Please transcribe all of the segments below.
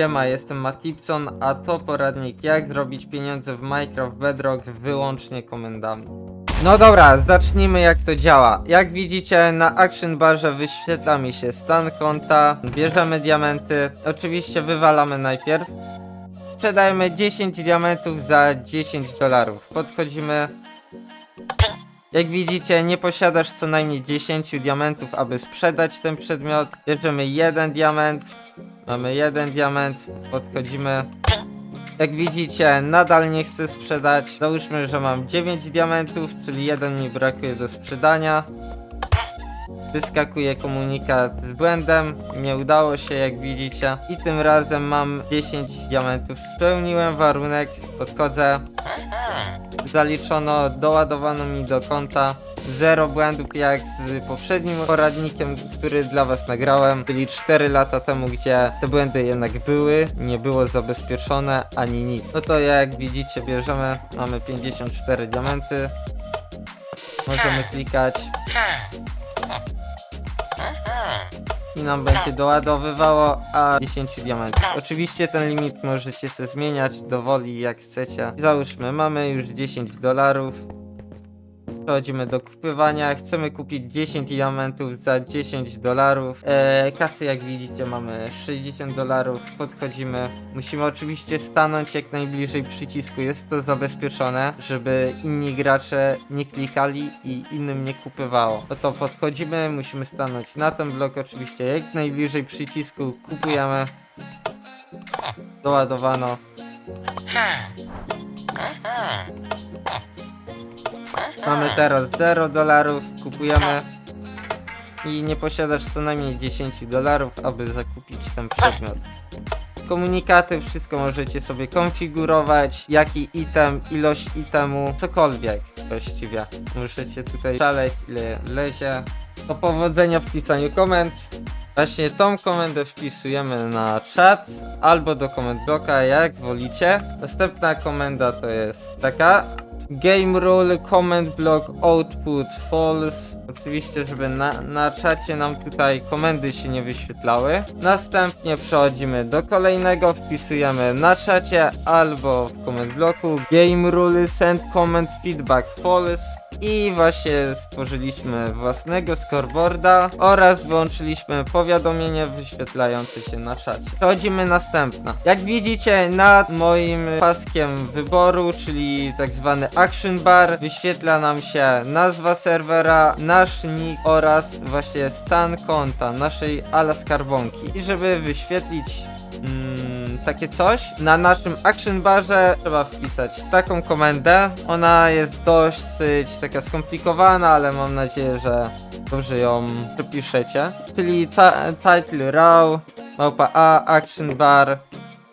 Siema, jestem Matipson, a to poradnik jak zrobić pieniądze w Minecraft Bedrock wyłącznie komendami. No dobra, zacznijmy jak to działa. Jak widzicie na Action Barze wyświetla mi się stan konta, bierzemy diamenty, oczywiście wywalamy najpierw. Sprzedajemy 10 diamentów za 10 dolarów. Podchodzimy. Jak widzicie, nie posiadasz co najmniej 10 diamentów, aby sprzedać ten przedmiot. Bierzemy jeden diament, Mamy jeden diament, podchodzimy. Jak widzicie, nadal nie chcę sprzedać. Załóżmy, że mam 9 diamentów, czyli jeden mi brakuje do sprzedania. Wyskakuje komunikat z błędem, nie udało się jak widzicie. I tym razem mam 10 diamentów. Spełniłem warunek, podchodzę. Zaliczono, doładowano mi do konta. Zero błędów jak z poprzednim poradnikiem, który dla was nagrałem, czyli 4 lata temu, gdzie te błędy jednak były, nie było zabezpieczone ani nic. No to jak widzicie bierzemy, mamy 54 diamenty. Możemy klikać i nam będzie doładowywało, a 10 diamentów. Oczywiście ten limit możecie sobie zmieniać do woli jak chcecie. Załóżmy, mamy już 10 dolarów. Przechodzimy do kupywania. Chcemy kupić 10 diamentów za 10 dolarów. Eee, kasy jak widzicie mamy 60 dolarów. Podchodzimy. Musimy oczywiście stanąć jak najbliżej przycisku. Jest to zabezpieczone, żeby inni gracze nie klikali i innym nie kupywało. No to podchodzimy, musimy stanąć na ten blok oczywiście jak najbliżej przycisku. Kupujemy. Doładowano. Mamy teraz 0 dolarów, kupujemy i nie posiadasz co najmniej 10 dolarów, aby zakupić ten przedmiot. Komunikaty, wszystko możecie sobie konfigurować, jaki item, ilość itemu, cokolwiek właściwie. Możecie tutaj szaleć ile lezie. Do powodzenia w pisaniu komend. Właśnie tą komendę wpisujemy na czat albo do komend bloka, jak wolicie. Następna komenda to jest taka. Game rule comment block output false. Oczywiście, żeby na, na czacie nam tutaj komendy się nie wyświetlały. Następnie przechodzimy do kolejnego, wpisujemy na czacie albo w comment bloku game rule send comment feedback false. I właśnie stworzyliśmy własnego scoreboarda oraz wyłączyliśmy powiadomienie wyświetlające się na czacie. Przechodzimy następna. Jak widzicie nad moim paskiem wyboru, czyli tak zwany action bar, wyświetla nam się nazwa serwera, nasz nick oraz właśnie stan konta naszej ala skarbonki. I żeby wyświetlić takie coś. Na naszym action barze trzeba wpisać taką komendę. Ona jest dosyć taka skomplikowana, ale mam nadzieję, że dobrze ją przepiszecie. Czyli title raw, małpa a, action bar.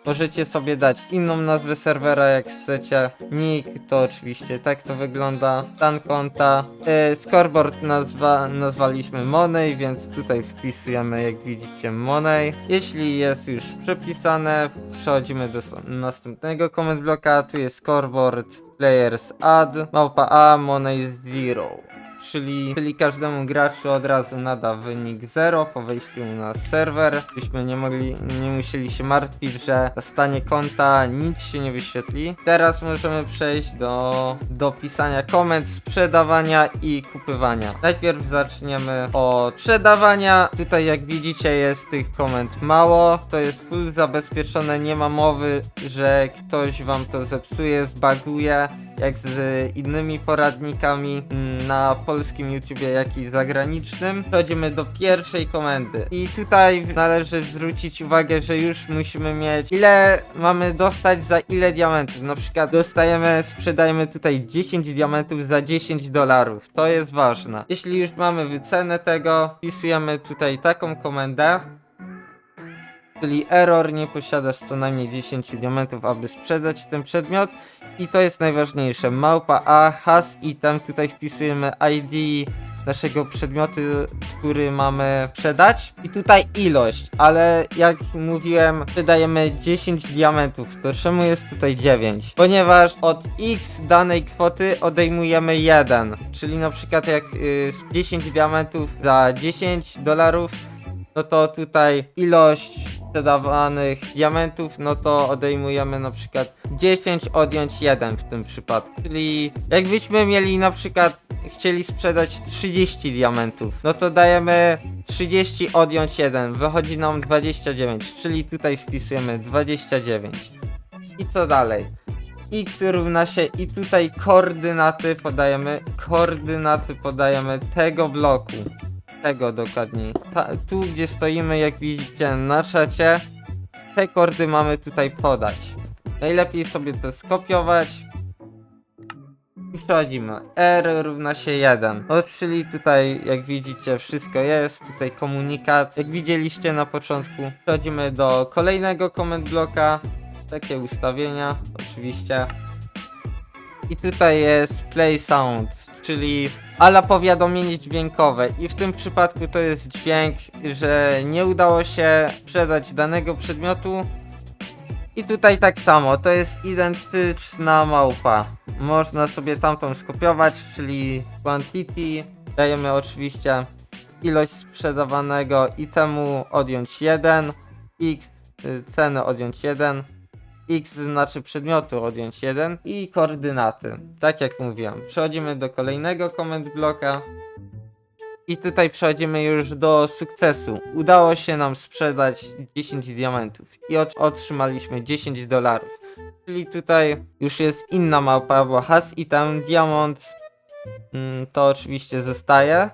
Możecie sobie dać inną nazwę serwera jak chcecie. Nick to oczywiście tak to wygląda. Stan konta. Yy, scoreboard nazwa, nazwaliśmy Money, więc tutaj wpisujemy jak widzicie Money. Jeśli jest już przepisane, przechodzimy do następnego comment bloka. Tu jest scoreboard players add. Małpa A Money zero. Czyli, czyli każdemu graczu od razu nada wynik 0 po wejściu na serwer, byśmy nie mogli, nie musieli się martwić, że stanie konta nic się nie wyświetli. Teraz możemy przejść do, do pisania komend, sprzedawania i kupywania. Najpierw zaczniemy od sprzedawania. Tutaj jak widzicie jest tych komend mało, to jest full zabezpieczone, nie ma mowy, że ktoś wam to zepsuje, zbaguje jak z innymi poradnikami mm, na polskim YouTubie, jak i zagranicznym. Przechodzimy do pierwszej komendy. I tutaj należy zwrócić uwagę, że już musimy mieć ile mamy dostać za ile diamentów. Na przykład dostajemy, sprzedajemy tutaj 10 diamentów za 10 dolarów. To jest ważne. Jeśli już mamy wycenę tego, wpisujemy tutaj taką komendę. Czyli error, nie posiadasz co najmniej 10 diamentów, aby sprzedać ten przedmiot. I to jest najważniejsze. Małpa A, has item, tutaj wpisujemy ID naszego przedmiotu, który mamy sprzedać. I tutaj ilość, ale jak mówiłem, sprzedajemy 10 diamentów. To czemu jest tutaj 9? Ponieważ od x danej kwoty odejmujemy 1. Czyli na przykład jak y, z 10 diamentów za 10 dolarów, no to tutaj ilość sprzedawanych diamentów, no to odejmujemy na przykład 10 odjąć 1 w tym przypadku. Czyli jakbyśmy mieli na przykład chcieli sprzedać 30 diamentów, no to dajemy 30 odjąć 1, wychodzi nam 29, czyli tutaj wpisujemy 29. I co dalej? x równa się i tutaj koordynaty podajemy, koordynaty podajemy tego bloku, tego dokładniej. Ta, tu gdzie stoimy, jak widzicie na czacie, te kordy mamy tutaj podać. Najlepiej sobie to skopiować. I przechodzimy. R równa się 1. No, czyli tutaj, jak widzicie, wszystko jest. Tutaj komunikat. Jak widzieliście na początku, przechodzimy do kolejnego comment bloka. Takie ustawienia, oczywiście. I tutaj jest play sound, czyli ala powiadomienie dźwiękowe. I w tym przypadku to jest dźwięk, że nie udało się sprzedać danego przedmiotu. I tutaj tak samo, to jest identyczna małpa. Można sobie tamtą skopiować, czyli quantity. Dajemy oczywiście ilość sprzedawanego itemu odjąć 1, x y, ceny odjąć 1, x znaczy przedmiotu odjąć 1 i koordynaty. Tak jak mówiłem. Przechodzimy do kolejnego comment bloka. I tutaj przechodzimy już do sukcesu. Udało się nam sprzedać 10 diamentów i ot- otrzymaliśmy 10 dolarów. Czyli tutaj już jest inna małpa, bo has i tam diamont mm, to oczywiście zostaje.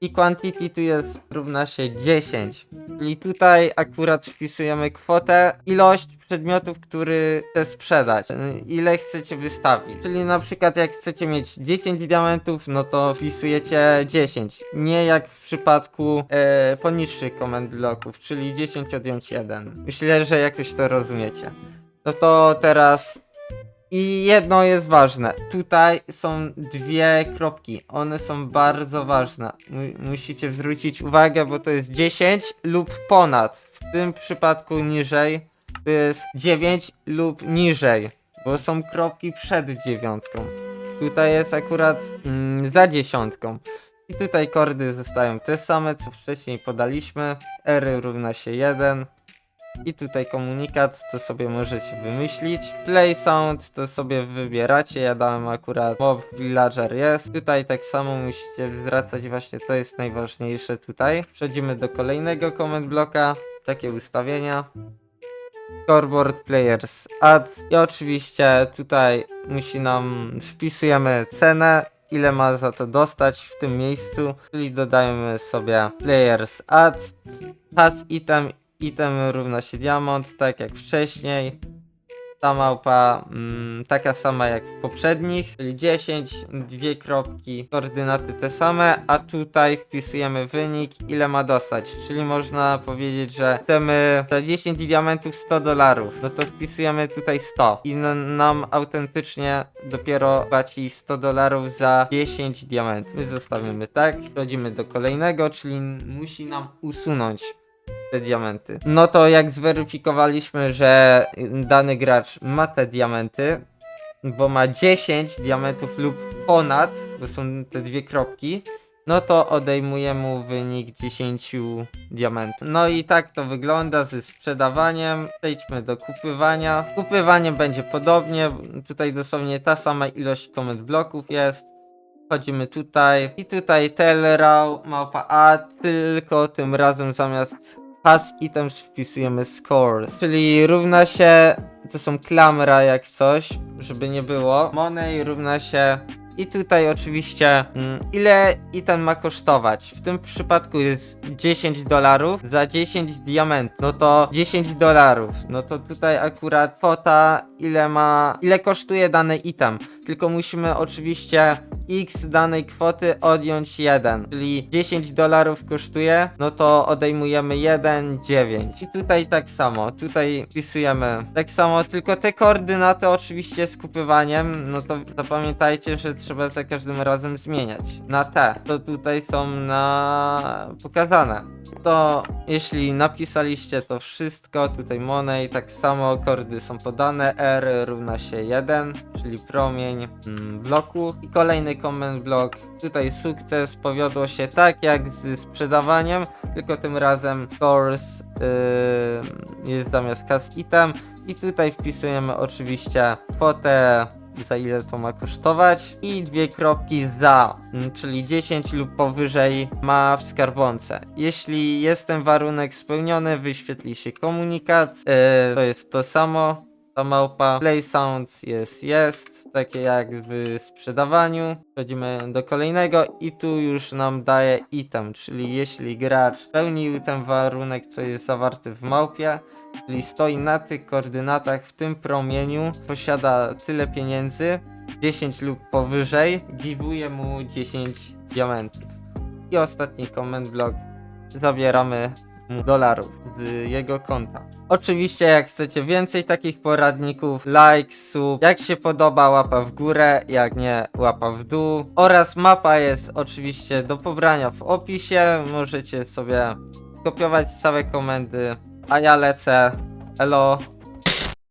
I quantity tu jest równa się 10. Czyli tutaj akurat wpisujemy kwotę, ilość przedmiotów, który chcę sprzedać. Ile chcecie wystawić. Czyli na przykład jak chcecie mieć 10 diamentów, no to wpisujecie 10. Nie jak w przypadku e, poniższych komend bloków, czyli 10 odjąć 1. Myślę, że jakoś to rozumiecie. No to teraz i jedno jest ważne. Tutaj są dwie kropki. One są bardzo ważne. Mu- musicie zwrócić uwagę, bo to jest 10 lub ponad. W tym przypadku niżej to jest 9 lub niżej, bo są kropki przed dziewiątką. Tutaj jest akurat mm, za dziesiątką. I tutaj kordy zostają te same, co wcześniej podaliśmy. R równa się 1. I tutaj komunikat, to sobie możecie wymyślić. Play sound to sobie wybieracie. Ja dałem akurat mob villager jest. Tutaj tak samo musicie zwracać właśnie, to jest najważniejsze tutaj. Przechodzimy do kolejnego comment bloka. Takie ustawienia. Scoreboard players add. I oczywiście tutaj musi nam, wpisujemy cenę. Ile ma za to dostać w tym miejscu, czyli dodajemy sobie players add, pass item item równa się diamont, tak jak wcześniej. Ta małpa mm, taka sama jak w poprzednich, czyli 10, dwie kropki, koordynaty te same, a tutaj wpisujemy wynik, ile ma dostać. Czyli można powiedzieć, że chcemy za 10 diamentów 100 dolarów, no to wpisujemy tutaj 100 i nam autentycznie dopiero płaci 100 dolarów za 10 diamentów. My zostawimy tak, przechodzimy do kolejnego, czyli musi nam usunąć te diamenty. No to jak zweryfikowaliśmy, że dany gracz ma te diamenty, bo ma 10 diamentów lub ponad, bo są te dwie kropki, no to odejmuje mu wynik 10 diamentów. No i tak to wygląda ze sprzedawaniem. Przejdźmy do kupywania. Kupywanie będzie podobnie, tutaj dosłownie ta sama ilość komend bloków jest. Wchodzimy tutaj i tutaj Telrau małpa A, tylko tym razem zamiast pass items wpisujemy scores, czyli równa się, to są klamra jak coś, żeby nie było, money równa się i tutaj oczywiście mm, ile item ma kosztować. W tym przypadku jest 10 dolarów za 10 diamentów. No to 10 dolarów. No to tutaj akurat kwota ile ma, ile kosztuje dany item. Tylko musimy oczywiście x danej kwoty odjąć 1, czyli 10 dolarów kosztuje, no to odejmujemy 1, 9. I tutaj tak samo, tutaj wpisujemy tak samo, tylko te koordynaty oczywiście z kupywaniem, no to zapamiętajcie, że trzeba za każdym razem zmieniać na te. To tutaj są na pokazane. To jeśli napisaliście to wszystko, tutaj money, tak samo kordy są podane, R równa się 1, czyli promień mm, bloku. I kolejny comment block. Tutaj sukces powiodło się tak jak z sprzedawaniem, tylko tym razem course yy, jest zamiast cast item i tutaj wpisujemy oczywiście kwotę za ile to ma kosztować. I dwie kropki za, mm, czyli 10 lub powyżej ma w skarbonce. Jeśli jest ten warunek spełniony, wyświetli się komunikat, yy, to jest to samo, ta małpa. Play sound jest, jest, takie jak w sprzedawaniu. Przechodzimy do kolejnego i tu już nam daje item, czyli jeśli gracz spełnił ten warunek, co jest zawarty w małpie, czyli stoi na tych koordynatach w tym promieniu, posiada tyle pieniędzy, 10 lub powyżej, giveuje mu 10 diamentów. I ostatni comment block, zabieramy mu dolarów z jego konta. Oczywiście jak chcecie więcej takich poradników, like, sub, jak się podoba łapa w górę, jak nie łapa w dół. Oraz mapa jest oczywiście do pobrania w opisie, możecie sobie kopiować całe komendy, a ja lecę, elo.